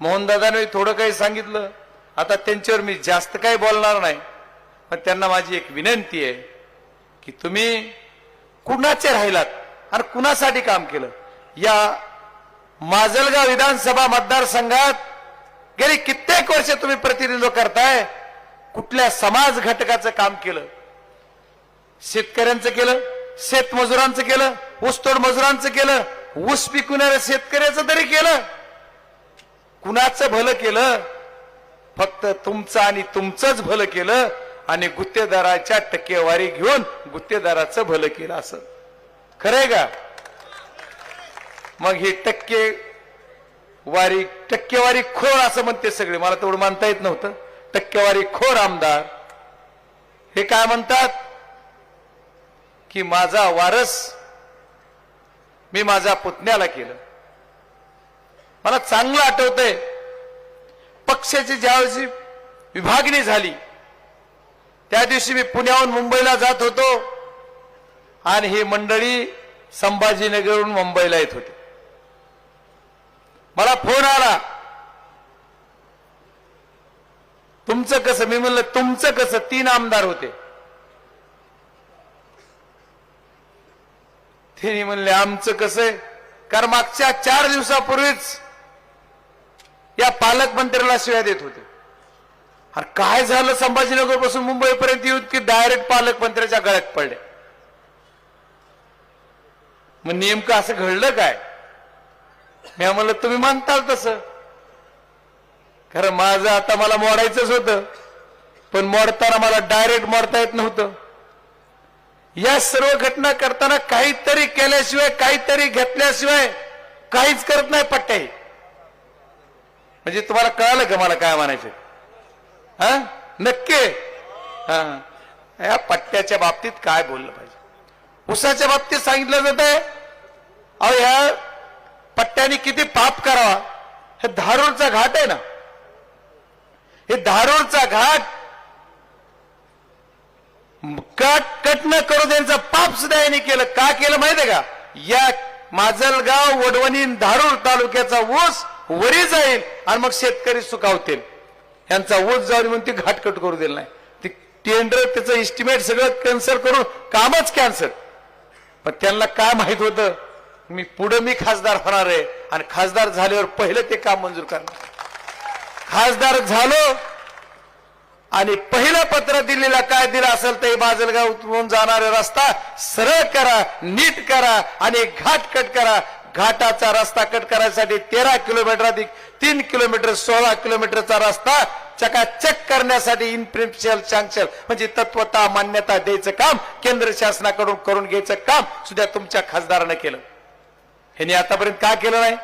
मोहनदादाने थोडं काही सांगितलं. आता त्यांच्यावर मी जास्त काही बोलणार नाही. पण त्यांना माझी एक विनंती आहे की तुम्ही कुणाचे राहिलात आणि कुणासाठी काम केलं? या माजलगाव विधानसभा मतदारसंघात गेली कित्येक वर्ष तुम्ही प्रतिनिधित्व करताय. कुठल्या समाज घटकाचं काम केलं? शेतकऱ्यांचं केलं शेतमजुरांचं केलं ऊसतोड मजुरांचं केलं ऊस पिकवणाऱ्या शेतकऱ्याचं तरी केलं. कुणाचं भलं केलं? फक्त तुमचं आणि तुमचंच भलं केलं आणि गुत्तेदाराच्या टक्केवारी घेऊन गुत्तेदाराचं भलं केलं असं. खरंय का? मग ही टक्के वारी टक्केवारी खोर असं म्हणते सगळे. मला तेवढं मानता येत नव्हतं. टक्केवारी खोर आमदार. हे काय म्हणतात? की माझा वारस मी माझ्या पुतण्याला केलं. मला चांगलं आठवतंय. पक्षाची ज्यावेळी विभागणी झाली त्या दिवशी मी पुण्याहून मुंबईला जात होतो आणि ही मंडळी संभाजीनगरहून मुंबईला येत होती. मला फोन आला तुमचं कसं? मी म्हणलं तुमचं कसं? तीन आमदार होते. ते म्हणले आमचं कसं कारण मागच्या चार दिवसापूर्वीच या पालकमंत्र्याला शिव्या देत होते. अरे काय झालं? संभाजीनगरपासून मुंबईपर्यंत येऊन की डायरेक्ट पालकमंत्र्याच्या गळ्यात पडले. मग नेमकं असं घडलं काय? मी आम्हाला तुम्ही मानताल तसं. खरं माझं आता मला मोडायचंच होतं पण मोडताना मला डायरेक्ट मोडता येत नव्हतं. या सर्व घटना करताना काहीतरी केल्याशिवाय काहीतरी घेतल्याशिवाय काहीच करत नाही पट्ट्याही. म्हणजे तुम्हाला कळालं का मला काय म्हणायचं? हा? नक्की? हा. या पट्ट्याच्या बाबतीत काय बोललं पाहिजे? उसाच्या बाबतीत सांगितलं जात आहे. अहो या पट्ट्याने किती पाप करावा. हे धारूरचा घाट आहे ना? हे धारूरचा घाट कट कट न करू त्यांचं पाप सुद्धा यांनी केलं. का केलं माहितीये का? या माजलगाव वडवणी धारूर तालुक्याचा ऊस वरी जाईल आणि मग शेतकरी सुखावतील. यांचा ऊस जाऊन म्हणून ती घाटकट करू दिला नाही. ती टेंडर त्याचं इस्टिमेट सगळं कॅन्सल करून कामच कॅन्सल पण त्यांना काय माहीत होतं? मी पुढे मी खासदार होणार आहे आणि खासदार झाल्यावर पहिलं ते काम मंजूर करणार. खासदार झालो आणि पहिलं पत्र दिलेला काय दिलं असेल ते बाजलगाव उतरून जाणारा रस्ता सरळ करा नीट करा आणि घाट कट करा. घाटाचा रस्ता कट करायसाठी तेरा किलोमीटर अधिक तीन किलोमीटर सोळा किलोमीटरचा रस्ता चकाचक करण्यासाठी इनप्रिन्शियल सँक्शन म्हणजे तत्वता मान्यता द्यायचं काम केंद्र शासनाकडून करून घ्यायचं काम सुद्धा तुमच्या खासदारानं केलं. ह्यांनी आतापर्यंत का केलं नाही?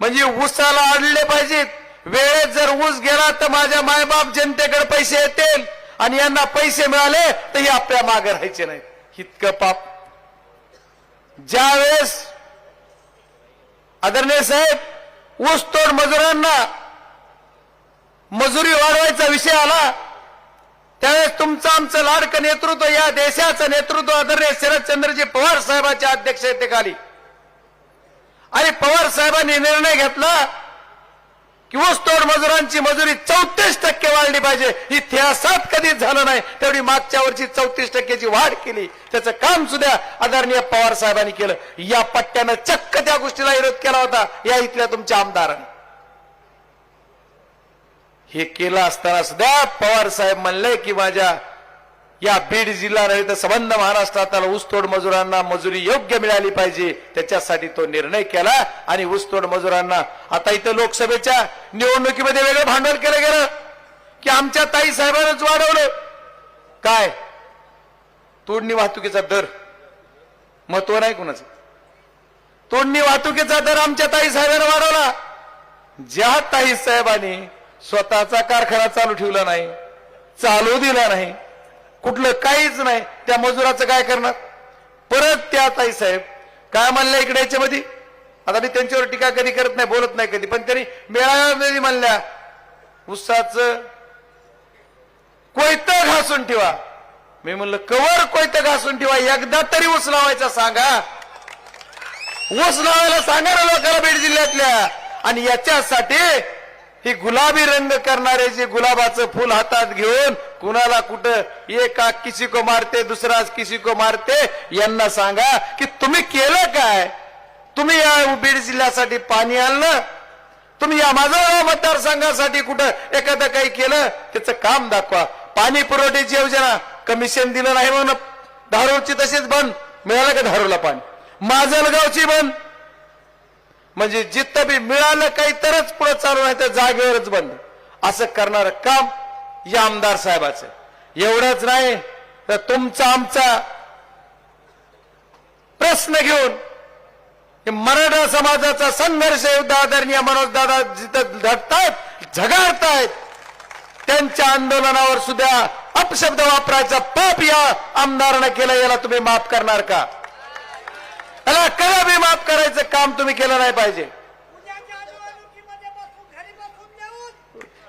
म्हणजे ऊसाला आणले पाहिजेत. वेळेत जर ऊस गेला तर माझ्या मायबाप जनतेकडे पैसे येतील आणि यांना पैसे मिळाले तर हे आपल्या मागे राहायचे नाही इतकं पाप. ज्या वेळेस आदरणीय साहेब ऊसतोड मजुरांना मजुरी वाढवायचा विषय आला त्यावेळेस तुमचं आमचं लाडकं नेतृत्व या देशाचं नेतृत्व आदरणीय शरदचंद्रजी पवार साहेबांच्या अध्यक्षतेखाली. आणि पवार साहेबांनी निर्णय घेतला की ऊसतोड मजुरांची मजुरी चौतीस टक्के वाढली पाहिजे. इतिहासात कधीच झालं नाही. तेवढी मागच्या वर्षी चौतीस टक्क्याची वाढ केली. त्याचं काम सुद्धा आदरणीय पवार साहेबांनी केलं. या पट्ट्यानं चक्क त्या गोष्टीला विरोध केला होता. या इथल्या तुमच्या आमदारांनी. हे केलं असताना सुद्धा पवार साहेब म्हणले की माझ्या या बीड जिल्हा नव्हे तर संबंध महाराष्ट्रातल्या ऊसतोड मजुरांना मजुरी योग्य मिळाली पाहिजे त्याच्यासाठी तो निर्णय केला आणि ऊसतोड मजुरांना आता इथं लोकसभेच्या निवडणुकीमध्ये वेगळं भांडवल केलं गेलं की आमच्या ताई साहेबांनाच वाढवलं. काय? तोडणी वाहतुकीचा दर महत्त्व नाही कुणाच. तोडणी वाहतुकीचा दर आमच्या ताई साहेबांना वाढवला. ज्या ताई साहेबांनी स्वतःचा कारखाना चालू ठेवला नाही चालू दिला नाही कुठलं काहीच नाही. त्या मजुराचं काय करणार? परत त्या ताई साहेब काय म्हणल्या इकडे याच्यामध्ये? आता मी त्यांच्यावर टीका कधी करत नाही बोलत नाही कधी पण त्यांनी मेळाव्यामध्ये म्हणल्या उसाच कोयत घासून ठेवा. मी म्हणलं कवर कोयत घासून ठेवा? एकदा तरी ऊस लावायचा सांगा. ऊस लावायला सांगा ना लोकांना बीड जिल्ह्यातल्या. आणि याच्यासाठी ही गुलाबी रंग करणारे जे गुलाबाचं फुल हातात घेऊन कुणाला कुठं एका किसी को मारते दुसरा किसी को मारते यांना सांगा की तुम्ही केलं काय? तुम्ही या बीड जिल्ह्यासाठी पाणी आणलं? तुम्ही या माझा मतदारसंघासाठी कुठं एखादं काही केलं? त्याचं काम दाखवा. पाणी पुरवठ्याची योजना कमिशन दिलं नाही म्हणून धारूरची तशीच बंद. मिळालं का धारूला पाणी? माजलगावची बंद. म्हणजे जिथं बी मिळालं काही तरच पुढे चालू नाही तर जागेवरच बंद. असं करणारं काम या आमदार साहेबाचं. एवढंच नाही तर तुमचा आमचा प्रश्न घेऊन मराठा समाजाचा संघर्ष युद्ध आदरणीय मनोजदादा जिथं झटतायत झगाडतायत त्यांच्या आंदोलनावर सुद्धा अपशब्द वापरायचा पाप या आमदारानं केलं याला तुम्ही माफ करणार का? त्याला कदा बी माफ करायचं काम तुम्ही केलं नाही पाहिजे.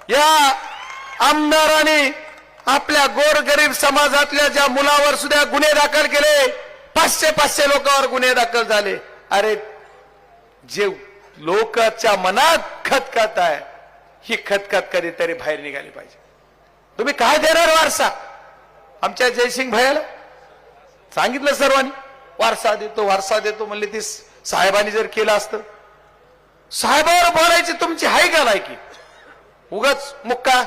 या आमदारांनी आपल्या गोरगरीब समाजातल्या ज्या मुलावर सुद्धा गुन्हे दाखल केले पाचशे पाचशे लोकांवर गुन्हे दाखल झाले. अरे जे लोकांच्या मनात खतखत आहे ही खतखत कधीतरी बाहेर निघाली पाहिजे. तुम्ही काय देणार वारसा? आमच्या जयसिंग भैयाला सांगितलं सर्वांनी वारसा देतो वारसा देतो म्हणले ती साहेबांनी जर केलं असतं. साहेबावर बोलायची तुमची हाय का लायकी उगाच मुक्का.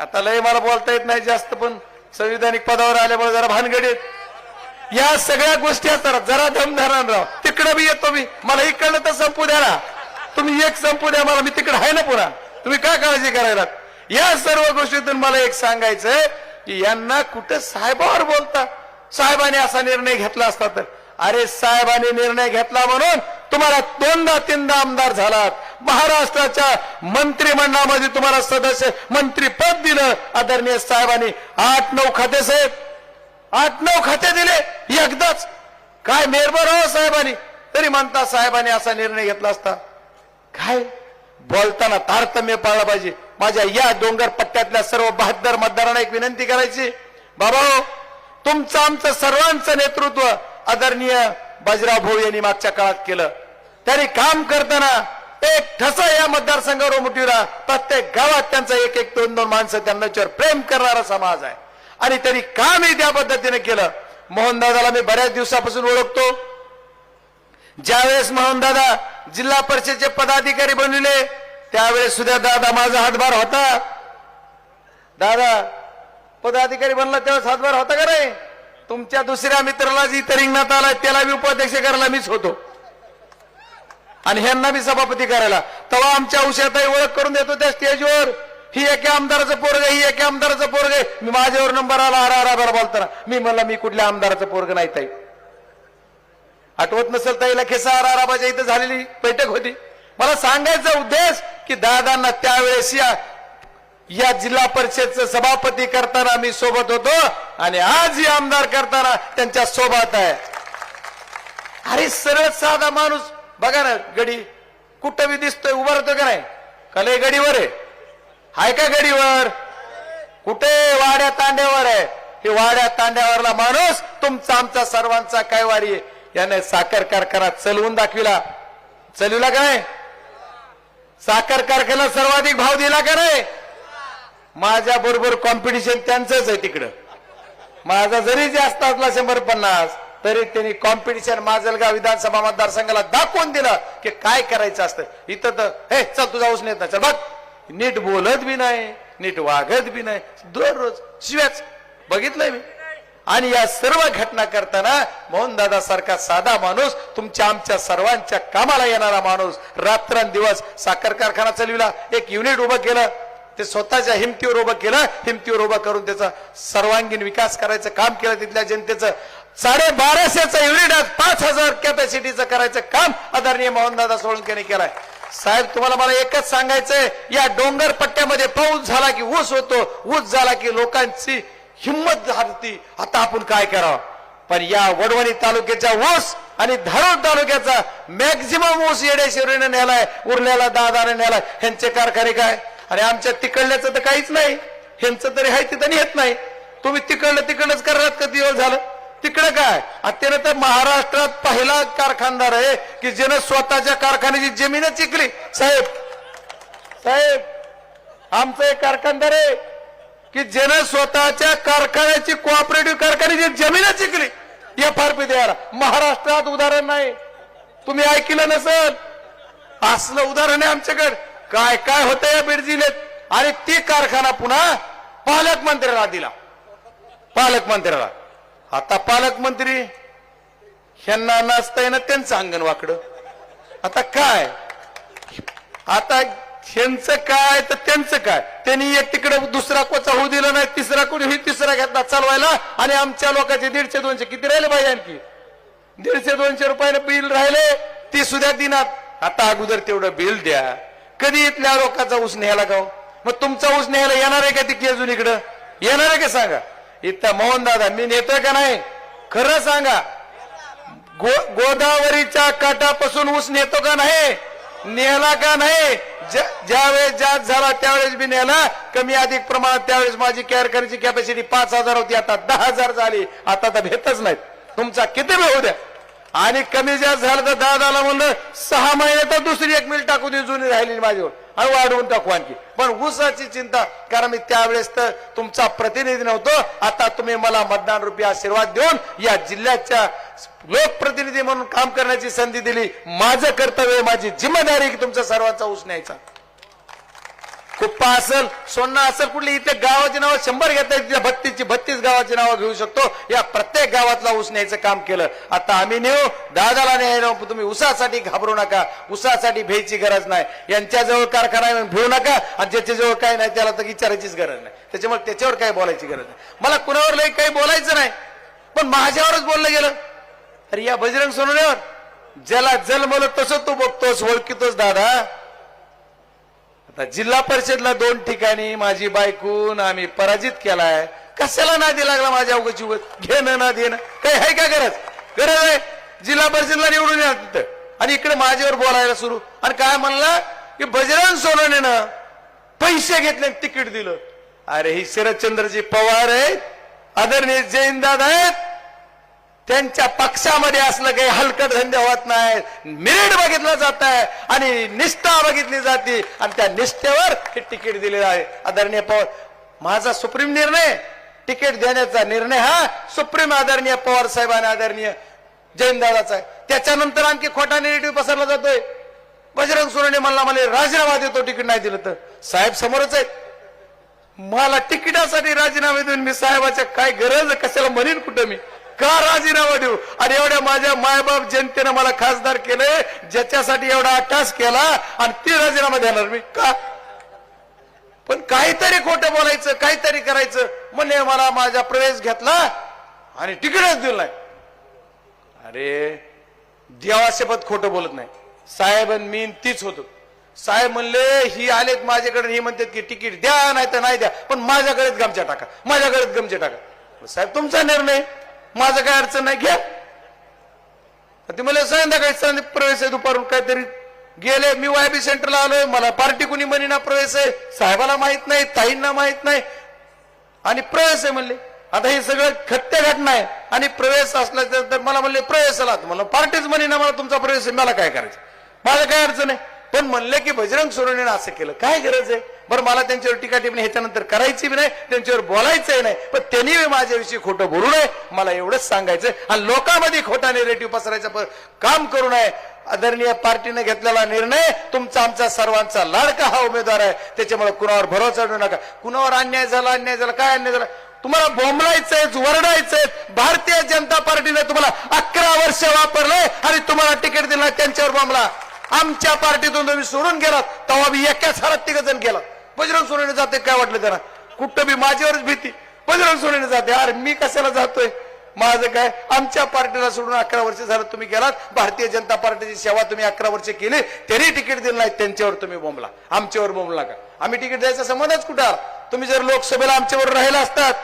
आता लय मला बोलता येत नाही जास्त पण संविधानिक पदावर आल्यामुळे जरा भानगडीत या सगळ्या गोष्टी असतात जरा दमधारा राव. तिकडं बी येतो मी. मला इकडलं तर संपू द्या ना. तुम्ही एक संपू द्या मला मी तिकडे आहे ना पुन्हा. तुम्ही काय काळजी करायला या सर्व गोष्टीतून मला एक सांगायचंय की यांना कुठं साहेबावर बोलता? साहेबांनी असा निर्णय घेतला असता तर. अरे साहेबांनी निर्णय घेतला म्हणून तुम्हाला दोनदा तीनदा आमदार झालात. महाराष्ट्राच्या मंत्रिमंडळामध्ये तुम्हाला सदस्य मंत्रीपद दिलं आदरणीय साहेबांनी. आठ नऊ खाते साहेब. आठ नऊ खाते दिले. एकदाच. काय मेहरबान हो साहेबांनी. तरी म्हणता साहेबांनी असा निर्णय घेतला असता. काय? बोलताना तारतम्य पाळलं पाहिजे. माझ्या या डोंगर पट्ट्यातल्या सर्व बहादर मतदारांना एक विनंती करायची. बाबा हो, तुमचं आमचं सर्वांचं नेतृत्व आदरणीय बाजीराव भाऊ यांनी मागच्या काळात केलं. त्यांनी काम करताना एक ठसा या मतदारसंघावर उमटविला प्रत्येक गावात त्यांचा एक एक दोन दोन माणसं त्यांना प्रेम करणारा समाज आहे. आणि त्यांनी कामही त्या पद्धतीने केलं. मोहनदादाला मी बऱ्याच दिवसापासून ओळखतो. ज्यावेळेस मोहनदादा जिल्हा परिषदेचे पदाधिकारी बनविले त्यावेळेस सुद्धा दादा माझा हातभार होता. दादा पदाधिकारी बनला त्यावेळेस हातभार होता का रे तुमच्या दुसऱ्या मित्राला जी इथं रिंगणात आला त्याला मी उपाध्यक्ष करायला मीच होतो. आणि ह्यांना बी सभापती करायला. तेव्हा आमच्या औषधाही ओळख करून देतो त्या स्टेजवर. ही एका आमदाराचं पोरग ही एका आमदाराचं पोरग. आहे. मी माझ्यावर नंबर आला हरा हरा बरं बोलताना. मी म्हणला मी कुठल्या आमदाराचं पोरग नाही ताई. आठवत नसेल ताईला खेसा आराबाच्या इथं झालेली बैठक होती. मला सांगायचा उद्देश की दादांना त्यावेळेस या या जिल्हा परिषदचं सभापती करताना मी सोबत होतो. आणि आज ही आमदार करताना त्यांच्यासोबत आहे. अरे सरळ साधा माणूस बघा ना गडी. कुठं बी दिसतोय उभा राहतो का नाही? कलय गडीवर आहे. हाय का गडीवर? कुठे? वाड्या तांड्यावर आहे. हे वाड्या तांड्यावरला माणूस तुमचा आमचा सर्वांचा काय वारी आहे. याने साखर कारखाना चलवून दाखविला. चलविला काय साखर कारखान्याला सर्वाधिक भाव दिला का नाही? माझ्या बरोबर कॉम्पिटिशन त्यांचंच आहे तिकडं. माझा जरी जास्त असला शंभर पन्नास तरी त्यांनी कॉम्पिटिशन माजलगाव विधानसभा मतदारसंघाला दाखवून दिलं की काय करायचं असतं. इथं तर हे चल तू जाऊच नाही. चल बघ. नीट बोलत बी नाही नीट वागत बी नाही. दररोज शिव्याच. बघितलंय मी. आणि या सर्व घटना करताना मोहनदादा सारखा साधा माणूस तुमच्या आमच्या सर्वांच्या कामाला येणारा माणूस रात्रंदिवस साखर कारखाना चालविला एक युनिट उभं केलं ते स्वतःच्या हिमतीवर उभं केलं हिमतीवर उभं करून त्याचा सर्वांगीण विकास करायचं काम केलं तिथल्या जनतेचं. साडेबाराशेचं युनिट आज पाच हजार कॅपॅसिटीचं करायचं काम आदरणीय मोहनदादा सोळंकेने केलंय. साहेब तुम्हाला मला एकच सांगायचंय या डोंगर पट्ट्यामध्ये पाऊस झाला की ऊस होतो ऊस झाला की लोकांची हिंमत झाली आता आपण काय करावं? पण या वडवणी तालुक्याच्या ऊस आणि धारूर तालुक्याचा मॅक्झिमम ऊस येडेश्वरीने नेलाय उरलेला दादाने नेलाय. ह्यांचे कारखाने काय? आणि आमच्या तिकडल्याचं तर काहीच नाही. ह्यांचं तरी आहे तिथं येत नाही. तुम्ही तिकडलं तिकडच करणार का दिवस झालं? तिकडं काय? आणि त्यानं तर महाराष्ट्रात पहिला कारखानदार आहे की ज्यानं स्वतःच्या कारखान्याची जमीनच विकली साहेब साहेब आमचं एक कारखानदार आहे की ज्यानं स्वतःच्या कारखान्याची कोऑपरेटिव्ह कारखान्याची जमीनच चिकली एफ आर पी द्यायला. महाराष्ट्रात उदाहरण नाही. तुम्ही ऐकलं नसल? असलं उदाहरण आहे आमच्याकडे. काय काय होतं या बीड जिल्ह्यात? आणि ती कारखाना पुन्हा पालकमंत्र्याला दिला. पालकमंत्र्याला आता पालकमंत्री ह्यांना नाचताय ना त्यांचं अंगण वाकडं आता काय? आता ह्यांचं काय तर त्यांचं काय? त्यांनी एक तिकडे दुसरा कोचा होऊ दिला नाही तिसरा कोणी ही तिसरा घेतला चालवायला. आणि आमच्या लोकांचे दीडशे दोनशे किती राहिले पाहिजे आणखी? दीडशे दोनशे रुपयाने बिल राहिले ती सुद्धा दिनात आता अगोदर तेवढं बिल द्या. कधी इथल्या लोकांचा ऊस न्यायला गाव? मग तुमचा ऊस न्यायला येणार आहे का ती अजून इकडं? येणार आहे का सांगा? इथं मोहन दादा मी नेतोय का नाही? खरं सांगा. गो गोदावरीच्या काठापासून ऊस नेतो का नाही? नेला का नाही? ज्या- ज्यावेळेस जात झाला त्यावेळेस मी नेला कमी अधिक प्रमाणात त्यावेळेस माझी केअर करण्याची कॅपॅसिटी पाच हजार होती आता दहा हजार झाली. आता तर भेटच नाहीत. तुमचा किती वेळ होऊ द्या. आणि कमी जास्त झालं तर दहा झाला म्हणलं सहा महिन्यात दुसरी एक मिल टाकू दे जुनी राहिली माझ्यावर आणि वाढवून टाकू आणखी. पण ऊसाची चिंता कारण मी त्यावेळेस तर तुमचा प्रतिनिधी नव्हतो. आता तुम्ही मला मतदान रुपये आशीर्वाद देऊन या जिल्ह्याच्या लोकप्रतिनिधी म्हणून काम करण्याची संधी दिली. माझं कर्तव्य माझी जिम्मेदारी की तुमचा सर्वांचा ऊस न्यायचा. कुप्पा असेल सोन्ना असेल कुठली इथे गावाची नावं शंभर घेता येतील बत्तीसची बत्तीस गावाची नावं घेऊ शकतो. या प्रत्येक गावातला ऊस न्यायचं काम केलं. आता आम्ही नेऊ दादाला न्यायला तुम्ही उसासाठी घाबरू नका. उसासाठी भेची गरज नाही. यांच्याजवळ कारखाना भेऊ नका. आणि ज्याच्याजवळ काय नाही त्याला तर विचारायचीच गरज नाही. त्याच्यामुळे त्याच्यावर काय बोलायची गरज नाही. मला कुणावर लई काही बोलायचं नाही. पण माझ्यावरच बोललं गेलं. अरे या बजरंग सोनवण्यावर. ज्याला जन्मलं तसं तू बघतोस ओळखीतोस दादा. जिल्हा परिषदला दोन ठिकाणी माझी बायकून आम्ही पराजित केलाय. कशाला नादी लागला माझ्या अवघची उगत? घेणं ना देणं. काही आहे का गरज? गरज आहे. जिल्हा परिषदला निवडून या तिथं. आणि इकडे माझ्यावर बोलायला सुरू. आणि काय म्हणला? की बजरंग सोनवणेनं पैसे घेतले तिकीट दिलं. अरे ही शरदचंद्रजी पवार आहेत. आदरणीय जैन दादा आहेत. त्यांच्या पक्षामध्ये असलं काही हलकट धंदे होत नाही. मेरिट बघितलं जात आहे आणि निष्ठा बघितली जाते. आणि त्या निष्ठेवर हे तिकीट दिलेलं आहे. आदरणीय पवार माझा सुप्रीम निर्णय तिकीट देण्याचा निर्णय हा सुप्रीम आदरणीय पवार साहेब आणि आदरणीय जैनदादाचा आहे. त्याच्यानंतर आणखी खोटा निगेटिव्ह पसरला जातोय. बजरंग सोनवणे म्हणला मला राजीनामा देतो तिकीट नाही दिलं तर. साहेब समोरच आहेत. मला तिकिटासाठी राजीनामे देऊन मी साहेबाच्या काय गरज कशाला म्हणेन कुठं मी? का राजीनामा देऊ? आणि एवढ्या माझ्या मायबाप जनतेनं मला खासदार केलंय ज्याच्यासाठी एवढा अट्टास केला आणि ती राजीनामा देणार मी. का? पण काहीतरी खोटं बोलायचं काहीतरी करायचं. म्हणे मला माझा प्रवेश घेतला आणि तिकीटच दिलं नाही अरे देवाशपत खोटं बोलत नाही. साहेब आणि मी तीच होतो. साहेब म्हणले ही आलेत माझ्याकडे ही म्हणतात की तिकीट द्या नाही तर नाही द्या. पण माझ्याकडेच गमच्या टाका माझ्याकडेच गमच्या टाका. साहेब तुमचा निर्णय. माझं काय अडचण नाही घ्या ते मला संध्याकाळी संध्या प्रवेश आहे दुपारून काहीतरी. गेले मी वायबी सेंटरला आलोय मला पार्टी कुणी म्हणीना प्रवेश आहे. साहेबाला माहीत नाही ताईंना माहीत नाही. आणि प्रवेश आहे म्हणले. आता हे सगळं खत्य घटना आहे. आणि प्रवेश असला तर मला म्हणले प्रवेश आला. मला पार्टीच म्हणे ना मला तुमचा प्रवेश आहे मला काय करायचं? माझं काय अडचण आहे. पण म्हणले की बजरंग सोडवणे असं केलं. काय गरज आहे? बरं मला त्यांच्यावर टीका टिप्पणी ह्याच्यानंतर करायची बी नाही त्यांच्यावर बोलायचंही नाही. पण त्यांनी माझ्याविषयी खोटं बोलू नये मला एवढंच सांगायचं आणि लोकांमध्ये खोटा निरेटिव्ह पसरायचं काम करू नये. आदरणीय पार्टीने घेतलेला निर्णय तुमचा आमचा सर्वांचा लाडका हा उमेदवार आहे. त्याच्यामुळे कुणावर भरोसा ठेवू नका. कुणावर अन्याय झाला अन्याय झाला काय अन्याय झाला? तुम्हाला बोंबलायचंय वरडायचंय भारतीय जनता पार्टीने तुम्हाला अकरा वर्ष वापरले आणि तुम्हाला तिकीट दिलं त्यांच्यावर बोंबला. आमच्या पार्टीतून तुम्ही सोडून गेलात. तेव्हा मी एकाच हरात तिघ जण गेला बजरंग सोडून जाते काय वाटलं त्यांना कुठं बी माझ्यावरच भीती. बजरंग सोडून जाते अरे मी कशाला जातोय? माझं काय? आमच्या पार्टीला सोडून अकरा वर्ष झालं तुम्ही गेलात. भारतीय जनता पार्टीची सेवा तुम्ही अकरा वर्ष केली तरी तिकीट दिलं नाही त्यांच्यावर तुम्ही बोंबला. आमच्यावर बोंबला का? आम्ही तिकीट द्यायचा संबंधच कुठं तुम्ही जर लोकसभेला आमच्यावर राहिला असतात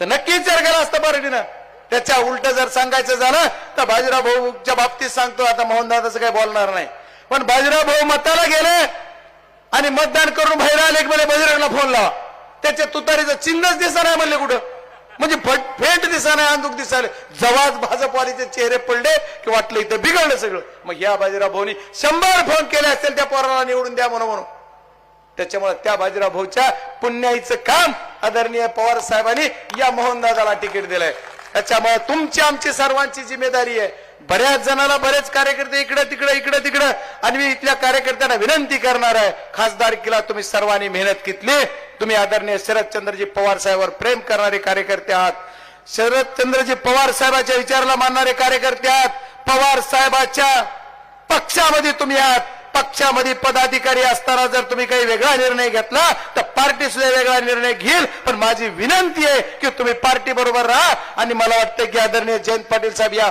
तर नक्कीच जर गेला असता पार्टीनं. त्याच्या उलट जर सांगायचं झालं तर बाजीराव भाऊच्या बाबतीत सांगतो आता मोहनदादाचं काही बोलणार नाही. पण बाजीराव भाऊ मताला गेले आणि मतदान करून बाहेर आले की मला बजरंगला फोन लावा. त्याच्या तुतारीचं चिन्हच दिसा नाही म्हणले कुठं. म्हणजे फट- फेंट नाही अंदुक दिसायला जवाज भाजपवालीचे चेहरे पडले की वाटलं इथं बिघडलं सगळं. मग या बाजीराव भाऊनी शंभर फोन केले असतील त्या पोराला निवडून द्या म्हणून म्हणून. त्याच्यामुळे त्या बाजीराव भाऊच्या पुण्याईचं काम आदरणीय पवार साहेबांनी या मोहनदादाला तिकीट दिलंय. त्याच्यामुळे तुमची आमची सर्वांची जिम्मेदारी आहे. बऱ्याच जणाला बरेच कार्यकर्ते इकडे तिकडे इकडे तिकडे. आणि मी इथल्या कार्यकर्त्यांना विनंती करणार आहे. खासदारकीला तुम्ही सर्वांनी मेहनत घेतली. तुम्ही आदरणीय शरदचंद्रजी पवार साहेबांवर प्रेम करणारे कार्यकर्ते आहात. शरदचंद्रजी पवार साहेबाच्या विचाराला मानणारे कार्यकर्ते आहात. पवार साहेबाच्या पक्षामध्ये तुम्ही आहात. पक्षामध्ये पदाधिकारी असताना जर तुम्ही काही वेगळा निर्णय घेतला तर पार्टी सुद्धा वेगळा निर्णय घेईल. पण माझी विनंती आहे की तुम्ही पार्टी बरोबर राहा. आणि मला वाटतं की आदरणीय जयंत पाटील साहेब या